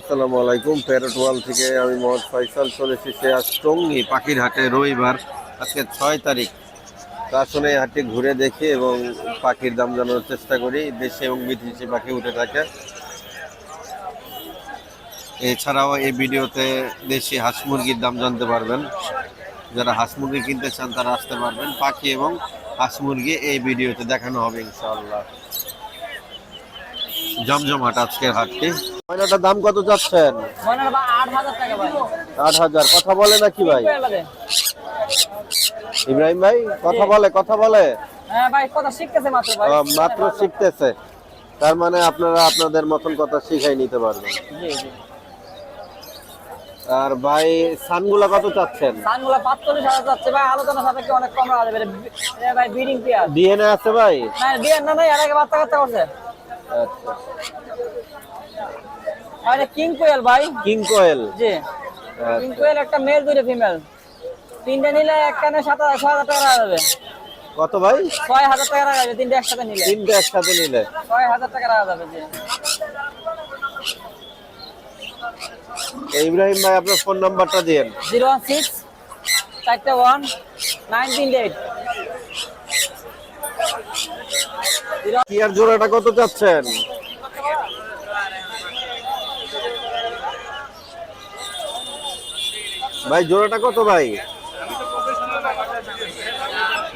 আসসালামু আলাইকুম। প্যারট ওয়াল থেকে আমি মোহাম্মদ ফয়সাল চলে এসেছি আজ টঙ্গী পাখির হাটে রবিবার, আজকে ছয় তারিখ। তো আসলে এই হাটটি ঘুরে দেখি এবং পাখির দাম জানানোর চেষ্টা করি। দেশে এবং বিদেশি পাখি উঠে থাকে। এছাড়াও এই ভিডিওতে দেশি হাঁস মুরগির দাম জানতে পারবেন। যারা হাঁস মুরগি কিনতে চান, তারা আসতে পারবেন। পাখি এবং হাঁস মুরগি এই ভিডিওতে দেখানো হবে ইনশাআল্লাহ। জমজমাট আজকের হাটটি। ময়নাটার দাম কত চাচ্ছেন? আট হাজার। কথা বলে নাকি ভাই? ইব্রাহিম ভাই কথা বলে কথা বলে? হ্যাঁ ভাই কথা শিখতেছে মাত্র ভাই। আহ, মাত্র শিখতেছে। তার মানে আপনারা আপনাদের মতন কথা শিখাই নিতে পারবেন। জি জি। আর ভাই সানগুলা কত চাচ্ছেন? পাঁচচল্লিশ হাজার যাচ্ছে ভাই আলোচনা সাপেক্ষে অনেক কম রাখা যাবে। ভাই বিডিং পেয়ার। ডিএনএ আছে ভাই? না দিয়ে না না এর আগে বাচ্চা কাচ্চা করছে। আচ্ছা। কিং কোয়েল ভাই। কিং কোয়েল। জি। কিং কোয়েল একটা মেল দুইটা ফিমেল। তিনটা নিলে একখানে সাত হাজার ছয় হাজার টাকা রাখা যাবে। কত ভাই? ছয় হাজার টাকা রাখা যাবে তিনটা একসাথে নিলে। তিনটে একসাথে নিলে। ছয় হাজার টাকা রাখা যাবে জি। ইব্রাহিম ভাই আপনার ফোন নাম্বারটা দিন জিরো ওয়ান সিক্স চারটা ওয়ান নাইন এইট। কি আর জোড়াটা কত চাচ্ছেন? ভাই জোড়াটা কত ভাই?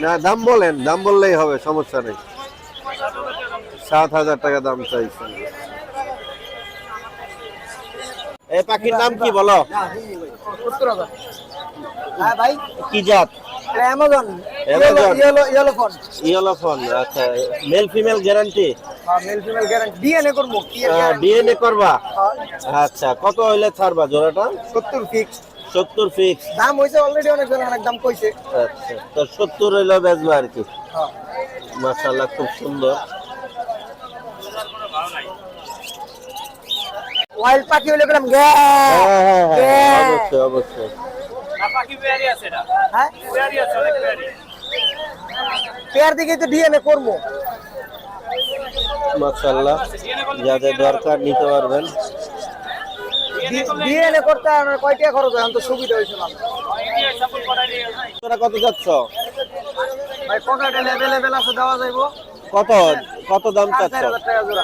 না দাম বলেন দাম বললেই হবে সমস্যা নেই। সাত হাজার টাকা দাম চাইছেন। এই পাখির নাম কি বলো? কি জাত? অ্যামাজন। ইয়েলো ফোন আচ্ছা male female guarantee male female guarantee DNA করব ডিএনএ করবা? আচ্ছা কত হইলে ছাড়বা জোড়াটা? সত্তর ফিক্স সত্তর ফিক্স দাম হয়েছে অলরেডি অনেক জন অনেক দাম কইছে। আচ্ছা তো সত্তর হইলে বেচবো আর কি। মাশাল্লাহ খুব সুন্দর। ওয়াইল্ড পাখি হলে গেলাম হ্যাঁ হ্যাঁ হ্যাঁ. অবশ্যই অবশ্যই। হ্যাঁ? পেয়ার দিকে তো ডিএনএ করব। মাশাল্লাহ যাদের দরকার নিতে পারবেন। ডিএনএ করতে আর কয় টাকা খরচ হয়? তো সুবিধা হয়েছিল তোরা কত যাচ্ছ? ভাই পকেটে অ্যাভেলেবেল আছে দেওয়া যাইবো। কত? কত দাম চাচ্ছ?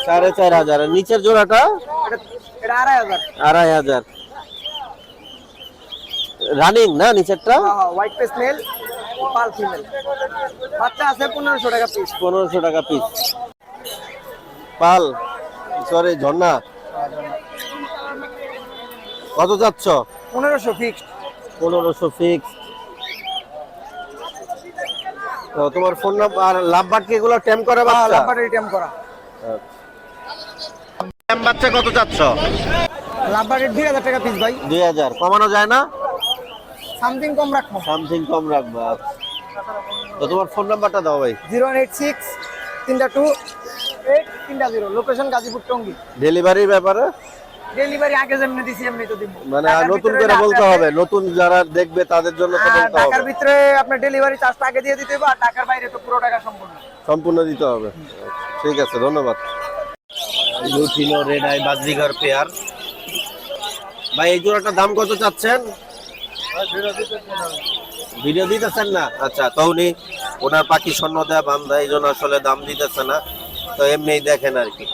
সাড়ে চার হাজার। নিচের জোড়াটা? এটা আড়াই হাজার। আড়াই হাজার। রানিং না নিচেরটা? হোয়াইট পেস মেল পাল ফিমেল। বাচ্চা আছে পনেরোশো টাকা পিস পনেরোশো টাকা পিস পাল সরি ঝর্ণা। কত যাচ্ছ? পনেরোশো ফিক্সড পনেরোশো ফিক্স তো তোমার ফোন নাম্বার আর লাভবাট কি এগুলো টেম করে বাচ্চা? লাভবাটের রিটার্ন করা। টেম বাচ্চা কত চাচ্ছ দুই হাজার টাকা পিস ভাই। দুই হাজার। কমানো যায় না? সামথিং কম রাখব। সামথিং কম রাখবা। তো তোমার ফোন নাম্বারটা দাও ভাই। জিরো এইট সিক্স তিনটা টু এইট তিনটা জিরো। লোকেশন গাজীপুর টঙ্গি। ডেলিভারির ব্যাপারে? ডেলিভারি আগে যেমনি দিছি এমনি তো দিব। মানে নতুন করে বলতে হবে নতুন যারা দেখবে তাদের জন্য তো ঢাকার ভিতরে আপনার ডেলিভারি চার্জটা আগে দিয়ে দিতে হবে আর ঢাকার বাইরে তো পুরো টাকা সম্পূর্ণ। সম্পূর্ণ দিতে হবে। ঠিক আছে ধন্যবাদ। Lutino red eye budgerigar pair. ভাই এই জোড়াটার দাম কত চাচ্ছেন? ভিডিও দিতেছেন না? আচ্ছা তো উনি ওনার পাখি স্বর্ণ দেয়া বান্ধা এই জন্য আসলে দাম দিতেছে না। তো এমনি দেখেন আর কি।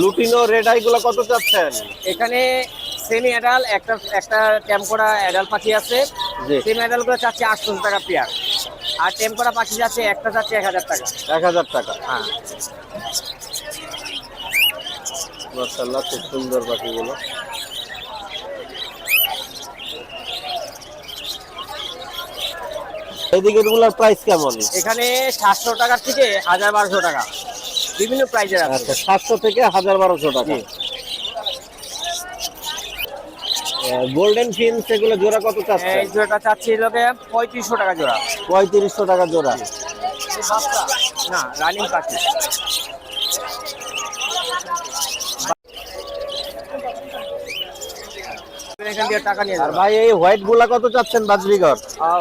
লুটিনো রেড আই গুলো কত চাচ্ছেন? এখানে সেমি অ্যাডাল একটা একটা ট্যাম করা অ্যাডাল পাখি আছে। সেমি অ্যাডালগুলো চাচ্ছে আটশো টাকা পেয়ার আর ট্যাম করা পাখি যাচ্ছে একটা যাচ্ছে এক হাজার টাকা। এক হাজার টাকা। হ্যাঁ। মার্শাল্লাহ খুব সুন্দর পাখিগুলো। এদিকে গুলোর প্রাইস কেমন? এখানে সাতশো টাকার থেকে হাজার বারোশো টাকা। বিভিন্ন প্রাইজের আছে। আচ্ছা সাতশো থেকে হাজার বারোশো টাকা। গোল্ডেন ফিন এগুলো জোড়া কত চাচ্ছে এই জোড়াটা চাচ্ছি লোকে পঁয়ত্রিশশো টাকা জোড়া। পঁয়ত্রিশশো টাকা জোড়া। না রানিং পাখি। এখান থেকে টাকা নিয়ে ভাই এই হোয়াইটগুলা কত চাচ্ছেন বাজরিগর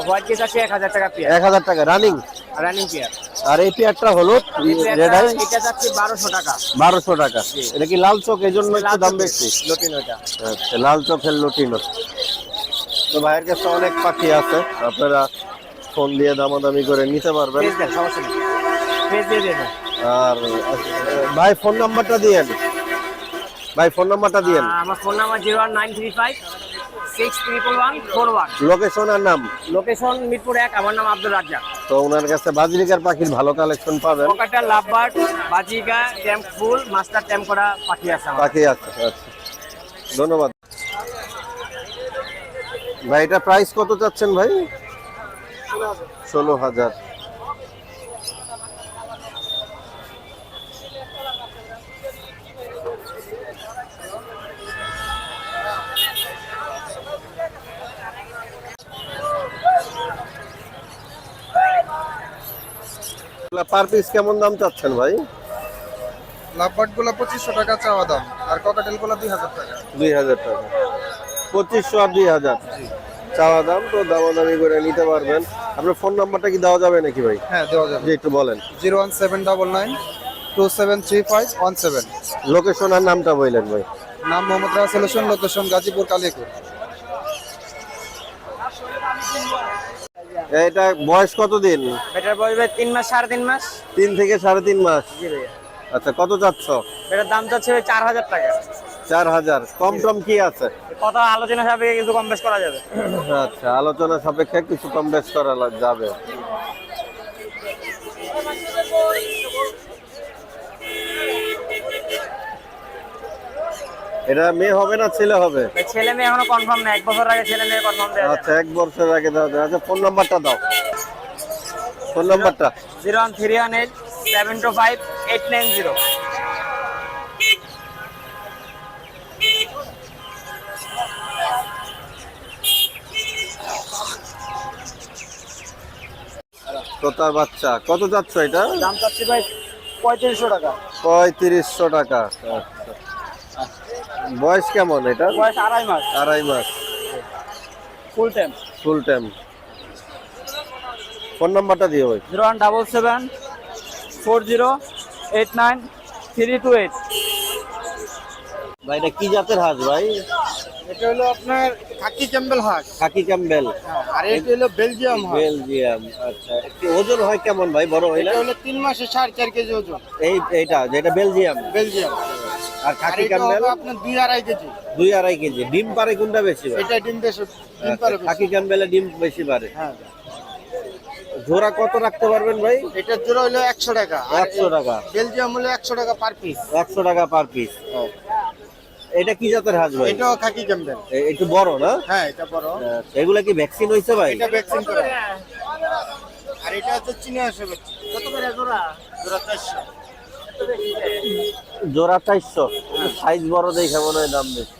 হোয়াইট কেস আছে টাকা পেয়ার। টাকা রানিং রানিং পেয়ার। আর এই পেয়ারটা হলো রেড আই এটা যাচ্ছে টাকা। টাকা। এটা কি লাল চোখ এই জন্য একটু দাম বেশি? আচ্ছা লাল চোখের লুটিনো। তো ভাইয়ের কাছে অনেক পাখি আছে আপনারা ফোন দিয়ে দামাদামি করে নিতে পারবেন। সমস্যা নেই। দিয়ে আর ভাই ফোন নাম্বারটা দিয়েন। ভাই ফোন নাম্বারটা দিয়েন। আমার phone number zero one nine three five six triple one four one location আর নাম? লোকেশন মিরপুর এক আমার নাম আব্দুল রাজ্জাক। তো ওনার কাছে বাজরিকার পাখির ভালো কালেকশন পাবেন। পকাটা লাভবার্ড বাজিকা ট্যাম্প ফুল মাস্টার ট্যাম্প করা পাখি আছে পাখি আছে আচ্ছা। ধন্যবাদ। ভাই এটা প্রাইস কত চাচ্ছেন ভাই? ষোলো হাজার। পার পিস কেমন দাম চাচ্ছেন ভাই? লাভবার্ডগুলো পঁচিশশো টাকা চাওয়া দাম আর ককাটেলগুলো দুই হাজার টাকা। দুই হাজার টাকা। পঁচিশশো আর দুই হাজার। চাওয়া দাম তো দামাদামি করে নিতে পারবেন। আপনার ফোন নাম্বারটা কি দেওয়া যাবে নাকি ভাই? হ্যাঁ দেওয়া যাবে। যে একটু বলেন। Zero one seven double nine two seven three five one seven. Location আর নামটা বললেন ভাই। নাম মোহাম্মদ রাসেল হোসেন লোকেশন গাজীপুর কালিয়াকুর। এটা বয়স কত দিন এটার বয়স তিন মাস সাড়ে তিন মাস। তিন থেকে সাড়ে তিন মাস? জি ভাইয়া। আচ্ছা কত চাচ্ছ? এটার দাম চাচ্ছে ভাই চার হাজার টাকা। চার হাজার। কম টম কি আছে? কথা আলোচনা সাপেক্ষে কিছু কম বেশ করা যাবে। আচ্ছা আলোচনা সাপেক্ষে কিছু কম বেশ করা যাবে। এটা মেয়ে হবে না ছেলে হবে? ছেলে মেয়ে এখনও কনফার্ম না এক বছর আগে ছেলে মেয়ে কনফার্ম দেওয়া আচ্ছা এক বছর আগে দাও দাও। আচ্ছা ফোন নাম্বারটা দাও। ফোন নাম্বারটা zero one three one eight seven two five eight nine zero. তোতার বাচ্চা। কত যাচ্ছ এটা? দাম চাচ্ছি ভাই পঁয়ত্রিশশো টাকা। পঁয়ত্রিশশো টাকা। আচ্ছা বয়স কেমন এটা? বয়স আড়াই মাস। আড়াই মাস। Full time full time phone নাম্বারটা দিও ভাই। Zero one double seven four zero eight nine three two eight ভাই এটা কি জাতের হাঁস ভাই? এটা হলো আপনার খাকি ক্যাম্বেল হাঁস। খাকি ক্যাম্বেল। আর এটা হলো বেলজিয়াম বেলজিয়াম আচ্ছা। একটু ওজন হয় কেমন ভাই? বড় হইলে হলো তিন মাসে সাড়ে চার কেজি ওজন। এই এটা যেটা বেলজিয়াম। বেলজিয়াম। আর খাকি ক্যাম্বেল আপনার দুই আড়াই কেজি। দুই আড়াই কেজি। ডিম পারে কোনটা বেশি ভাই এটা ডিম বেশি ডিম আচ্ছা, খাকি ক্যাম্বেলে ডিম বেশি পারে। হ্যাঁ। জোড়া কত রাখতে পারবেন ভাই? এটার জোড়া হলো একশো টাকা। একশো টাকা। বেলজিয়াম হলো একশো টাকা পার পিস একশো টাকা পার পিস এটা কি জাতের হাঁস ভাই? এটাও খাকি ক্যাম্বেল এ- একটু বড় না? হ্যাঁ এটা বড়। আচ্ছা, এগুলা কি ভ্যাকসিন হয়েছে ভাই? এটা ভ্যাকসিন করে। আর এটা হচ্ছে চীনা হাঁসের কত করে জোড়া? জোড়া চারশো। জোড়া চারশো। সাইজ বড় দেখে মনে হয় দাম বেশি।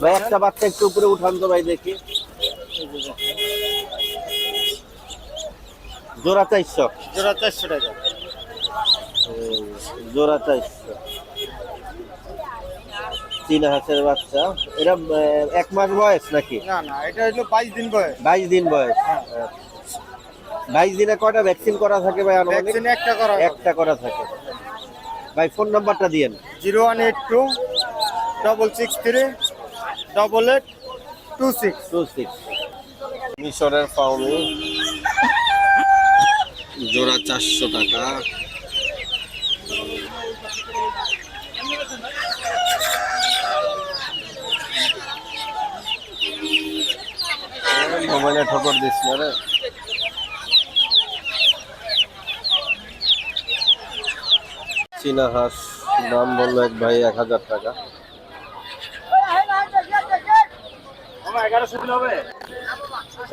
ভাই একটা বাচ্চা একটু উপরে উঠান তো ভাই দেখি। জোড়া চারশো। জোড়া চারশো টাকা। জোড়া চারশো। তিন হাঁসের বাচ্চা। এটা এক মাস বয়স নাকি? না না এটা হলো বাইশ দিন বয়স। বাইশ দিন বয়স। আচ্ছা। বাইশ দিনে কয়টা ভ্যাকসিন করা থাকে ভাই আনুমানিক? ভ্যাকসিন একটা করা একটা করা থাকে। ভাই ফোন নাম্বারটা দিয়েন। Zero one eight two double six three double eight two six. Two six. মিশরের পাউনি জোড়া চারশো টাকা। মোবাইলে ঠকর দিস না রে। চীনা হাঁস, দাম বলল এক ভাই এক হাজার টাকা।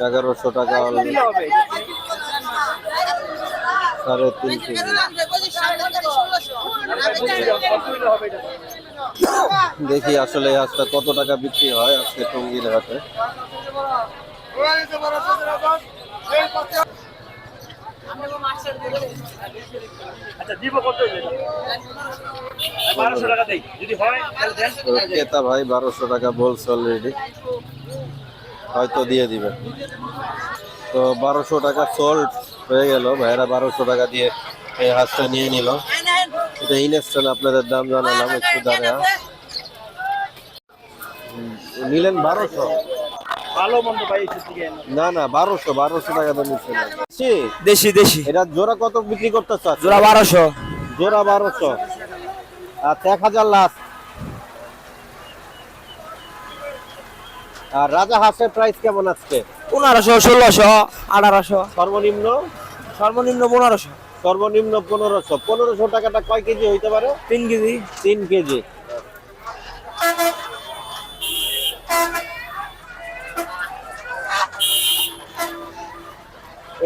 এগারোশো টাকা সাড়ে তিন কেজি। দেখি আসলে এই হাঁসটা কত টাকা বিক্রি হয় আজকে টঙ্গির হাটে। ক্রেতা ভাই বারোশো টাকা বলছে অলরেডি হয়তো দিয়ে দিবে। তো বারোশো টাকা সোল্ড হয়ে গেল। ভাইরা বারোশো টাকা দিয়ে এই হাঁসটা নিয়ে নিল। এটা ইনস্টল আপনাদের দাম জানালাম একটু দাঁড়া নিলেন বারোশো। ভালো মন্দ ভাই না না বারোশো বারোশো টাকা নিচ্ছে দেশি দেশি। এটা জোড়া কত বিক্রি করতে চাচ্ছ জোড়া বারোশো। জোড়া বারোশো। আচ্ছা এক হাজার লাস্ট আর রাজা হাঁসের প্রাইস কেমন আজকে? পনেরোশো ষোলোশো আঠারোশো। সর্বনিম্ন? সর্বনিম্ন পনেরোশো। সর্বনিম্ন পনেরোশো। পনেরোশো টাকাটা কয় কেজি হইতে পারে? তিন কেজি। তিন কেজি।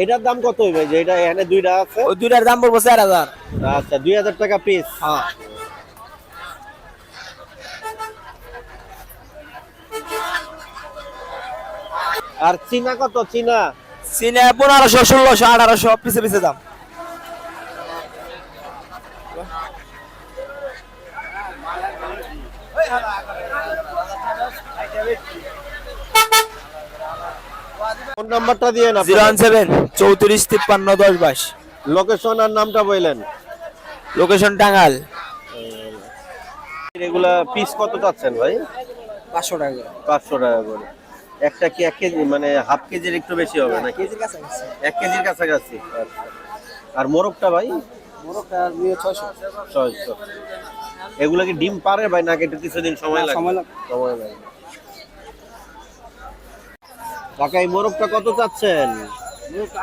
এটার দাম কত হইবে? যে এটা এখানে দুইটা আছে? ওই দুইটার দাম পড়ব চার হাজার। আচ্ছা দুই হাজার টাকা পিস হ্যাঁ। আর চীনা কত? চীনা? সিনে পনেরোশো ষোলোশো আঠারোশো পিছে পিছে দাম। ফোন নাম্বারটা দিয়ে না জিরো ওয়ান সেভেন চৌত্রিশ তিপ্পান্ন দশ বাইশ। লোকেশন আর নামটা বললেন। লোকেশন টাঙ্গাল এগুলা পিস কত চাচ্ছেন ভাই? পাঁচশো টাকা পাঁচশো টাকা করে। একটা কি এক কেজি মানে হাফ কেজির একটু বেশি হবে নাকি? কেজির কাছে এক কেজির কাছাকাছি। আচ্ছা। আর মোরগটা ভাই? মোরগটা নিয়ে ছয়শো। ছয়শো। এগুলা কি ডিম পারে ভাই নাকি একটু কিছুদিন সময় লাগে? সময় লাগে। সময় লাগে। কাকা এই মোরগটা কত চাচ্ছেন?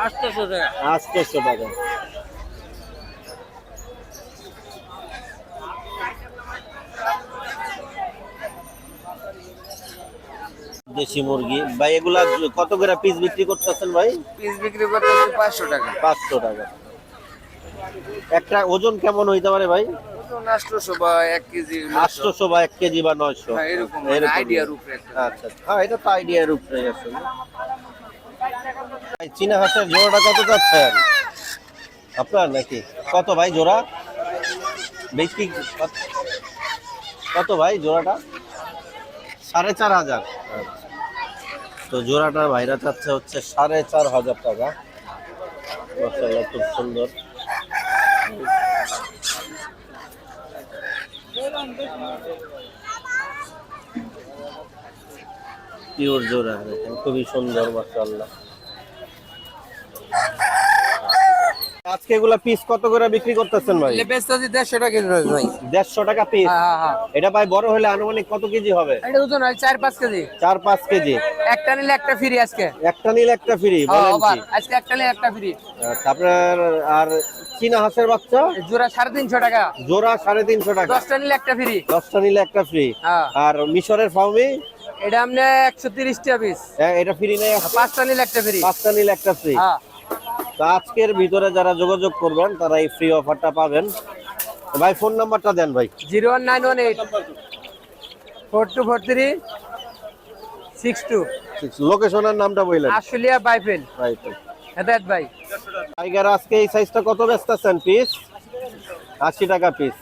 আটশো টাকা। দেশি মুরগি। ভাই এগুলা কত করে পিস বিক্রি করতেছেন ভাই? পিস বিক্রি করতে পাঁচশো টাকা। পাঁচশো টাকা। একটা ওজন কেমন হইতে পারে ভাই? আটশোশো বা এক কেজি আটশোশো বা এক কেজি বা নয়শো। হ্যাঁ, এরকম। আইডিয়ার উপরে আচ্ছা হ্যাঁ এটা তো আইডিয়ার উপরে আছে ভাই চীনা হাঁসের জোড়াটা কত যাচ্ছেন আপনার নাকি? কত ভাই জোড়া? বেশি কত- কত ভাই জোড়াটা? সাড়ে চার হাজার। আচ্ছা। তো জোড়াটা ভাইরা চাচ্ছে হচ্ছে সাড়ে চার হাজার টাকা। খুব সুন্দর। পিওর জোড়া খুবই সুন্দর মাশাআল্লাহ। আজকে এগুলা পিস কত করে বিক্রি করতেছেন ভাই? বেচতেছি দেড়শো টাকা কেজি ভাই। দেড়শো টাকা পিস হ্যাঁ হ্যাঁ হ্যাঁ। এটা ভাই বড় হলে আনুমানিক কত কেজি হবে? এটা ওজন হয় চার পাঁচ কেজি। চার পাঁচ কেজি। একটা নিলে একটা ফ্রি আজকে। একটা নিলে একটা ফ্রি বলেন কি? আজকে একটা নিলে একটা ফ্রি আচ্ছা, আপনার আর চীনা হাঁসের বাচ্চা? জোড়া সাড়ে তিনশো টাকা। জোড়া সাড়ে তিনশো টাকা। দশটা নিলে একটা ফ্রি দশটা নিলে একটা ফ্রি আর মিশরের ফাউমি? এটা একশো তিরিশ টাকা পিস এটা ফ্রি নেই। পাঁচটা নিলে একটা ফ্রি পাঁচটা নিলে একটা ফ্রি হ্যাঁ। তো আজকের ভিতরে যারা যোগাযোগ করবেন তারা এই ফ্রি অফারটা পাবেন। ভাই ফোন নাম্বারটা দেন ভাই। Zero one nine one eight. Four two four three. Six two. লোকেশনের নামটা বললেন আশুলিয়া বাইফেল। হেদায়ত ভাই। টাইগার আজকে এই সাইজটা কত বেচতেছেন পিস আশি টাকা পিস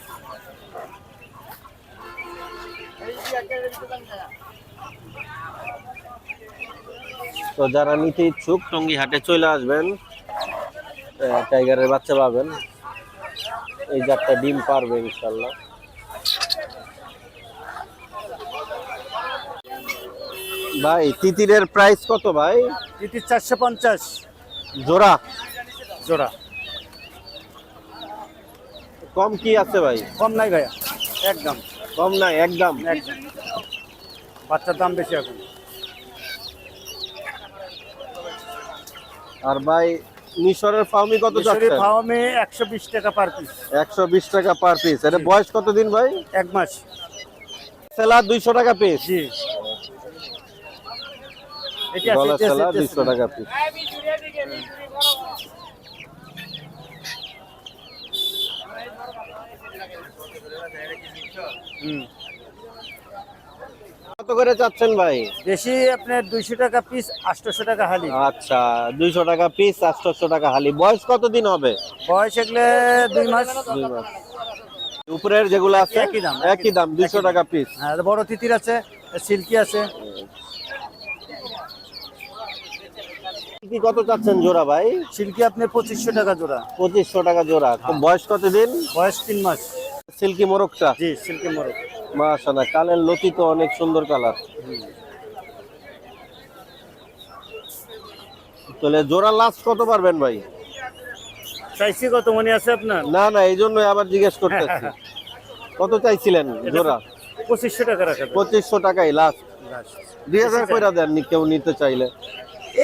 তো যারা নিতে ইচ্ছুক টঙ্গি হাটে চলে আসবেন। টাইগারের বাচ্চা পাবেন। এই যারটা ডিম পারবে ইনশাল্লাহ ভাই তিতিরের প্রাইস কত ভাই? তিতির চারশো পঞ্চাশ। জোড়া? জোড়া। কম কি আছে ভাই? কম নাই ভাইয়া। একদম। কম নাই একদম। একদম। বাচ্চার দাম বেশি এখন। আর ভাই মিশরের ফার্মি কত ফার্মে একশো বিশ টাকা পার পিস একশো বিশ টাকা পার পিস এটা বয়স কতদিন ভাই? এক মাস। সেলা দুইশো টাকা পিস জি। এটি আছে, গলা এটি আছে, সেলা এটি আছে। দুইশো টাকা পিস হুম। কত করে চাচ্ছেন ভাই? দেশি আপনার দুইশো টাকা পিস আটশোশো টাকা হালি। আচ্ছা দুইশো টাকা পিস আটশোশো টাকা হালি। বয়স কতদিন হবে? বয়স এগুলো দুই মাস। দুই মাস। উপরের যেগুলো আছে একই দাম, একই দাম দুইশো টাকা পিস আর বড় তিতির আছে সিল্কি আছে। কত চাচ্ছেন জোড়া ভাই? সিল্কি আপনার পঁচিশশো টাকা জোড়া। পঁচিশশো টাকা জোড়া। বয়স কতদিন? বয়স তিন মাস। সিল্কি মোরগটা? জি সিল্কি মোরগ। মাশাআল্লাহ কালের লতি তো অনেক সুন্দর কালার। তাহলে জোড়া লাস্ট কত পারবেন ভাই? চাইছি কত মনে আছে আপনার? না না এই জন্য আবার জিজ্ঞেস করতেছি। কত চাইছিলেন জোড়া? পঁচিশশো টাকা রাখা পঁচিশশো টাকাই লাস্ট দুই হাজার করে দেন কেউ নিতে চাইলে।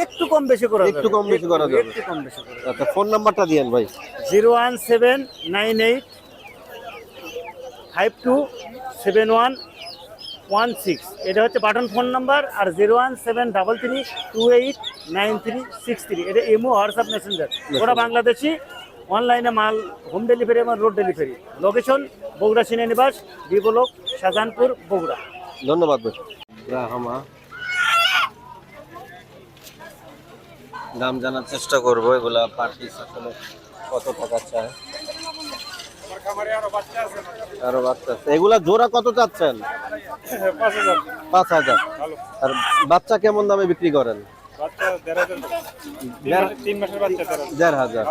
একটু কম বেশি করা একটু কম বেশি করা যাবে। একটু কম বেশি করা আচ্ছা ফোন নাম্বারটা দিয়েন ভাই। Zero one seven nine eight five two seven one one six এটা হচ্ছে বাটন ফোন নাম্বার আর zero one seven double three two eight nine three six three এটা এমও হোয়াটসঅ্যাপ মেসেঞ্জার ওরা বাংলাদেশি। অনলাইনে মাল হোম ডেলিভারি এবং রোড ডেলিভারি লোকেশন বগুড়া সিনেনিবাস B block Shahjahanpur Bogura. ধন্যবাদ দাম জানার চেষ্টা করব এগুলা পার্টি আসলে কত টাকা চায়? আরও বাচ্চা আছে এগুলা জোড়া কত চাচ্ছেন? পাঁচ হাজার। আর বাচ্চা কেমন দামে বিক্রি করেন? হাজার। দেড় হাজার।